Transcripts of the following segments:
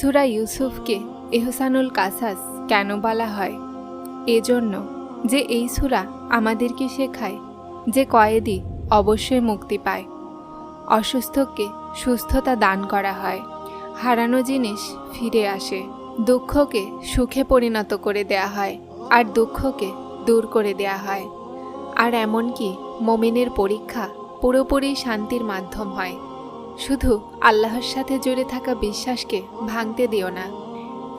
সুরা ইউসুফকে এহসানুল কাসাস কেন বলা হয়? এজন্য যে এই সুরা আমাদেরকে শেখায় যে কয়েদি অবশ্যই মুক্তি পায়। অসুস্থকে সুস্থতা দান করা হয়। হারানো জিনিস ফিরে আসে। দুঃখকে সুখে পরিণত করে দেয়া হয় আর দুঃখকে দূর করে দেয়া হয়। আর এমনকি মমিনের পরীক্ষা পুরোপুরি শান্তির মাধ্যম হয়। শুধু আল্লাহর সাথে জুড়ে থাকা বিশ্বাসকে ভাঙতে দিও না।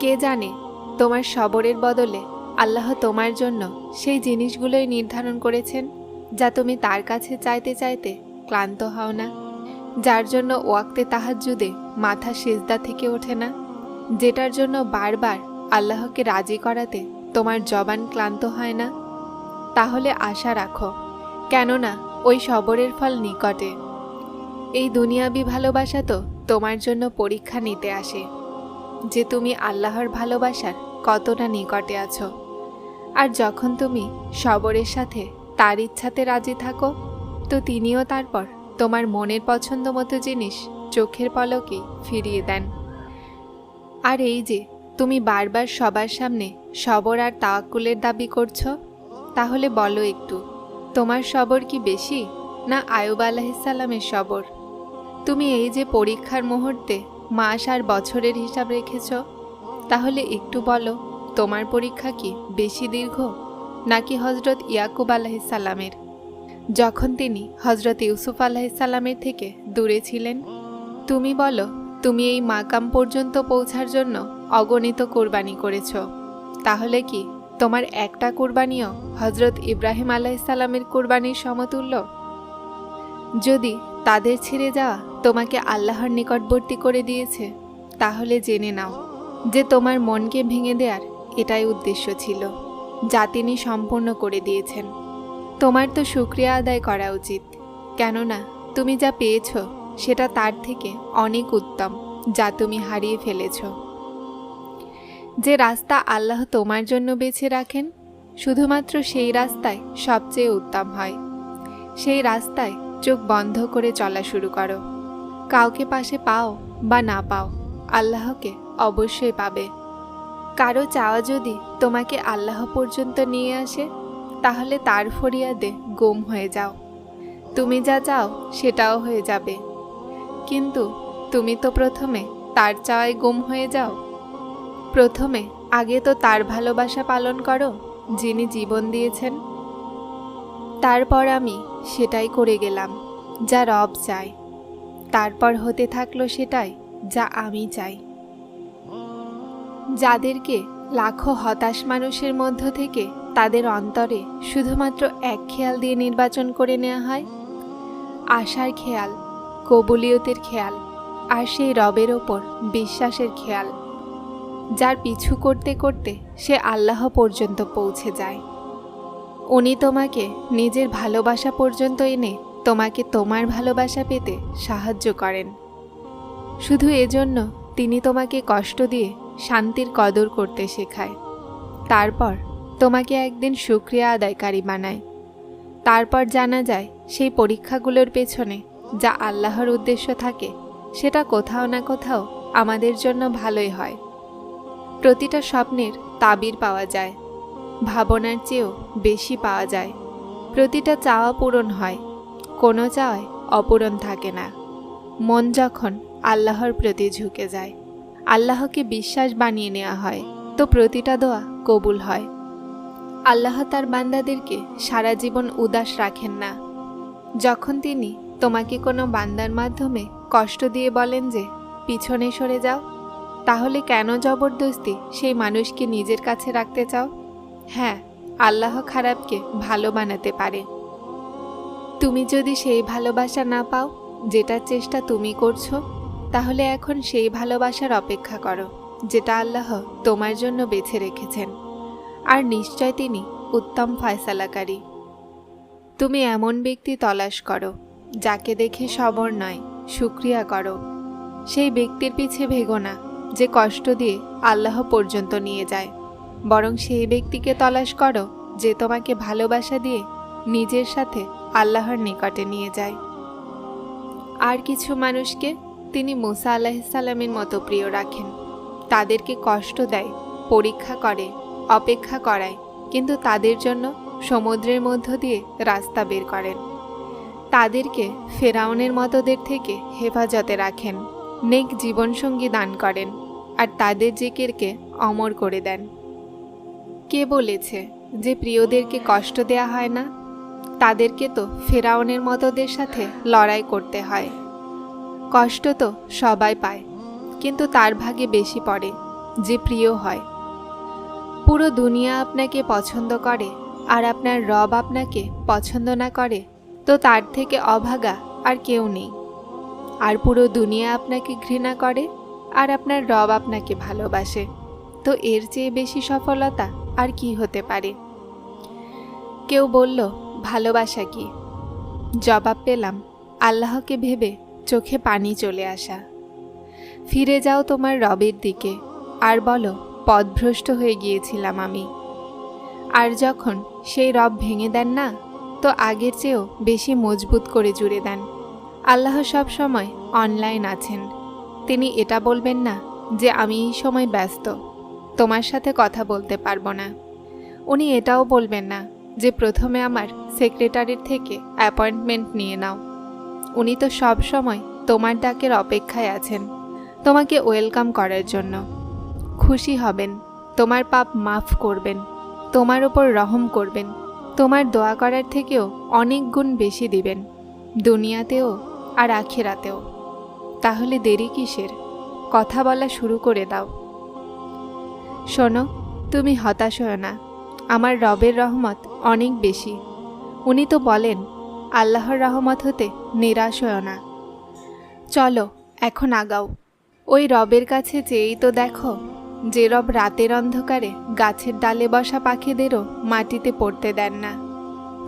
কে জানে, তোমার সবরের বদলে আল্লাহ তোমার জন্য সেই জিনিসগুলোই নির্ধারণ করেছেন, যা তুমি তার কাছে চাইতে চাইতে ক্লান্ত হও না। যার জন্য ওয়াক্তে তাহাজ্জুদে মাথা সেজদা থেকে ওঠে না। যেটার জন্য বারবার আল্লাহকে রাজি করাতে তোমার জবান ক্লান্ত হয় না। তাহলে আশা রাখো, কেননা ওই সবরের ফল নিকটে। এই দুনিয়াবি ভালোবাসা তো তোমার জন্য পরীক্ষা নিতে আসে। যে তুমি আল্লাহর ভালোবাসার কতটা নিকটে আছো। আর যখন তুমি সবরের সাথে তার ইচ্ছাতে রাজি থাকো, তো তিনিও তারপর তোমার মনের পছন্দ মতো জিনিস চোখের পলকে ফিরিয়ে দেন। আর এই যে তুমি বারবার সবার সামনে সবর আর তাওয়াক্কুলের দাবি করছ, তাহলে বলো একটু, তোমার সবর কি বেশি না আয়ুব আলাহিসাল্লামের সবর? তুমি এই যে পরীক্ষার মুহূর্তে মাস আর বছরের হিসাব রেখেছ, তাহলে একটু বলো, তোমার পরীক্ষা কি বেশি দীর্ঘ, নাকি হজরত ইয়াকুব আলাহিসাল্লামের যখন তিনি হজরত ইউসুফ আলাহিসাল্লামের থেকে দূরে ছিলেন, তুমি বলো, তুমি এই মাকাম পর্যন্ত পৌঁছার জন্য অগণিত কোরবানি করেছ। তাহলে কি তোমার একটা কোরবানিও হজরত ইব্রাহিম আলাইসাল্লামের কোরবানির সমতুল্য? যদি তাদের ছেড়ে যাওয়া তোমাকে আল্লাহর নিকটবর্তী করে দিয়েছে, তাহলে জেনে নাও যে তোমার মনকে ভেঙে দেওয়ার এটাই উদ্দেশ্য ছিল, যা তিনি সম্পূর্ণ করে দিয়েছেন। তোমার তো শুক্রিয়া আদায় করা উচিত, কেননা তুমি যা পেয়েছ, সেটা তার থেকে অনেক উত্তম, যা তুমি হারিয়ে ফেলেছ। যে রাস্তা আল্লাহ তোমার জন্য বেছে রাখেন, শুধুমাত্র সেই রাস্তায় সবচেয়ে উত্তম হয়। সেই রাস্তায় চোখ বন্ধ করে চলা শুরু করো। কাউকে পাশে পাও বা না পাও, আল্লাহকে অবশ্যই পাবে। কারও চাওয়া যদি তোমাকে আল্লাহ পর্যন্ত নিয়ে আসে, তাহলে তার ফরিয়াদে গুম হয়ে যাও। তুমি যা চাও সেটাও হয়ে যাবে। কিন্তু তুমি তো প্রথমে তার চাওয়ায় গুম হয়ে যাও। প্রথমে আগে তো তার ভালোবাসা পালন করো, যিনি জীবন দিয়েছেন। তারপর আমি সেটাই করে গেলাম, যা রব চায়। তারপর হতে থাকল সেটাই, যা আমি চাই। যাদেরকে লাখো হতাশ মানুষের মধ্য থেকে তাদের অন্তরে শুধুমাত্র এক খেয়াল দিয়ে নির্বাচন করে নেওয়া হয়, আশার খেয়াল, কবুলিয়তের খেয়াল, আর সেই রবের ওপর বিশ্বাসের খেয়াল, যার পিছু করতে করতে সে আল্লাহ পর্যন্ত পৌঁছে যায়। উনি তোমাকে নিজের ভালোবাসা পর্যন্ত এনে তোমাকে তোমার ভালোবাসা পেতে সাহায্য করেন। শুধু এজন্য তিনি তোমাকে কষ্ট দিয়ে শান্তির কদর করতে শেখায়। তারপর তোমাকে একদিন সুক্রিয়া আদায়কারী বানায়। তারপর জানা যায় সেই পরীক্ষাগুলোর পেছনে যা আল্লাহর উদ্দেশ্য থাকে, সেটা কোথাও না কোথাও আমাদের জন্য ভালোই হয়। প্রতিটা স্বপ্নের তাবির পাওয়া যায়। ভাবনার চেয়েও বেশি পাওয়া যায়। প্রতিটা চাওয়া পূরণ হয়, কোনো চাওয়ায় অপূরণ থাকে না। মন যখন আল্লাহর প্রতি ঝুঁকে যায়, আল্লাহকে বিশ্বাস বানিয়ে নেওয়া হয়, তো প্রতিটা দোয়া কবুল হয়। আল্লাহ তার বান্দাদেরকে সারা জীবন উদাস রাখেন না। যখন তিনি তোমাকে কোনো বান্দার মাধ্যমে কষ্ট দিয়ে বলেন যে, পিছনে সরে যাও, তাহলে কেন জবরদস্তি সেই মানুষকে নিজের কাছে রাখতে চাও? হ্যাঁ আল্লাহ খারাপকে ভালো বানাতে পারে। তুমি যদি সেই ভালোবাসা না পাও, যেটার চেষ্টা তুমি করছ, তাহলে এখন সেই ভালোবাসার অপেক্ষা করো, যেটা আল্লাহ তোমার জন্য বেছে রেখেছেন। আর নিশ্চয় তিনি উত্তম ফয়সালাকারী। তুমি এমন ব্যক্তি তলাশ করো, যাকে দেখে সবর নয়, সুক্রিয়া করো। সেই ব্যক্তির পিছে ভেগো না, যে কষ্ট দিয়ে আল্লাহ পর্যন্ত নিয়ে যায়। বরং সেই ব্যক্তিকে তলাশ করো যে তোমাকে ভালোবাসা দিয়ে নিজের সাথে আল্লাহর নিকটে নিয়ে যায়। আর কিছু মানুষকে তিনি মুসা আলাহিসাল্লামের মতো প্রিয় রাখেন। তাদেরকে কষ্ট দেয়, পরীক্ষা করে, অপেক্ষা করায়, কিন্তু তাদের জন্য সমুদ্রের মধ্য দিয়ে রাস্তা বের করেন। তাদেরকে ফেরাউনের মতোদের থেকে হেফাজতে রাখেন, নেক জীবনসঙ্গী দান করেন, আর তাদের জিকিরকে অমর করে দেন। কে বলেছে যে প্রিয়দেরকে কষ্ট দেয়া হয় না? তাদেরকে তো ফেরাউনের মতোদের সাথে লড়াই করতে হয়। কষ্ট তো সবাই পায়, কিন্তু তার ভাগে বেশি পড়ে যে প্রিয় হয়। পুরো দুনিয়া আপনাকে পছন্দ করে আর আপনার রব আপনাকে পছন্দ না করে, তো তার থেকে অভাগা আর কেউ নেই। আর পুরো দুনিয়া আপনাকে ঘৃণা করে আর আপনার রব আপনাকে ভালোবাসে, তো এর চেয়ে বেশি সফলতা আর কি হতে পারে? কেউ বলল, ভালোবাসা কি? জবাব পেলাম, আল্লাহকে ভেবে চোখে পানি চলে আসা। ফিরে যাও তোমার রবের দিকে। আর বলো, পথভ্রষ্ট হয়ে গিয়েছিলাম আমি। আর যখন সেই রব ভেঙে দেন না, তো আগের চেয়েও বেশি মজবুত করে জুড়ে দেন। আল্লাহ সব সময় অনলাইন আছেন। তিনি এটা বলবেন না যে, আমি এই সময় ব্যস্ত। তোমার সাথে কথা বলতে পারব না। উনি এটাও বলবেন না যে প্রথমে আমার সেক্রেটারির থেকে অ্যাপয়েন্টমেন্ট নিয়ে নাও। উনি তো সব সময় তোমার ডাকের অপেক্ষায় আছেন। তোমাকে ওয়েলকাম করার জন্য। খুশি হবেন। তোমার পাপ মাফ করবেন। তোমার ওপর রহম করবেন। তোমার দোয়া করার থেকেও অনেক গুণ বেশি দিবেন। দুনিয়াতেও আর আখেরাতেও। তাহলে দেরি কিসের? কথা বলা শুরু করে দাও। শোনো, তুমি হতাশ হও না। আমার রবের রহমত অনেক বেশি। উনি তো বলেন, আল্লাহর রহমত হতে নিরাশ হও না। চলো, এখন আগাও। ওই রবের কাছে চেয়েই তো দেখো, যে রব রাতের অন্ধকারে গাছের ডালে বসা পাখিদেরও মাটিতে পড়তে দেন না।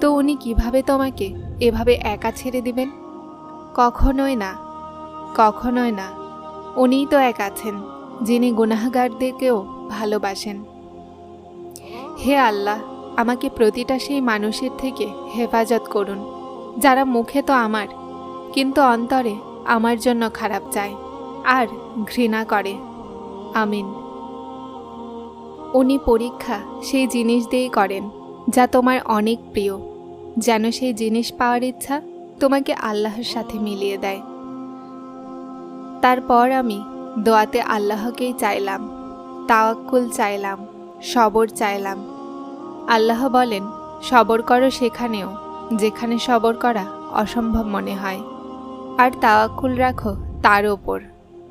তো উনি কীভাবে তোমাকে এভাবে একা ছেড়ে দিবেন? কখনোই না কখনোই না। উনিই তো এক আছেন, যিনি গুনাহগারদেরকেও ভালোবাসেন। হে আল্লাহ, আমাকে প্রতিটা সেই মানুষের থেকে হেফাজত করুন, যারা মুখে তো আমার, কিন্তু অন্তরে আমার জন্য খারাপ চায় আর ঘৃণা করে। আমিন। উনি পরীক্ষা সেই জিনিস দিয়েই করেন, যা তোমার অনেক প্রিয়। যেন সেই জিনিস পাওয়ার ইচ্ছা তোমাকে আল্লাহর সাথে মিলিয়ে দেয়। তারপর আমি দোয়াতে আল্লাহকেই চাইলাম। তাওয়াক্কুল চাইলাম, সবর চাইলাম। আল্লাহ বলেন, সবর করো সেখানেও, যেখানে সবর করা অসম্ভব মনে হয়। আর তাওয়াক্কুল রাখো তার ওপর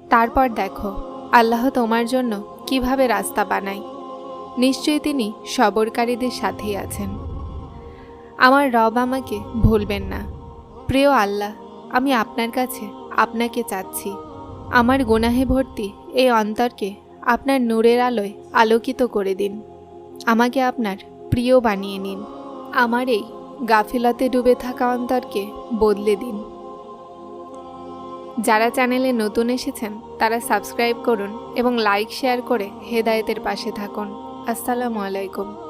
তারপর দেখো, আল্লাহ তোমার জন্য কীভাবে রাস্তা বানায়। নিশ্চয়ই তিনি সবরকারীদের সাথেই আছেন। আমার রব আমাকে ভুলবেন না। প্রিয় আল্লাহ, আমি আপনার কাছে আপনাকে চাচ্ছি। আমার গোনাহে ভর্তি এই অন্তরকে আপনার নূরের আলোয় আলোকিত করে দিন। আমাকে আপনার প্রিয় বানিয়ে নিন। আমার এই গাফিলাতে ডুবে থাকা অন্তরকে বদলে দিন। যারা চ্যানেলে নতুন এসেছেন, তারা সাবস্ক্রাইব করুন এবং লাইক, শেয়ার করে হেদায়েতের পাশে থাকুন। আসসালামু আলাইকুম।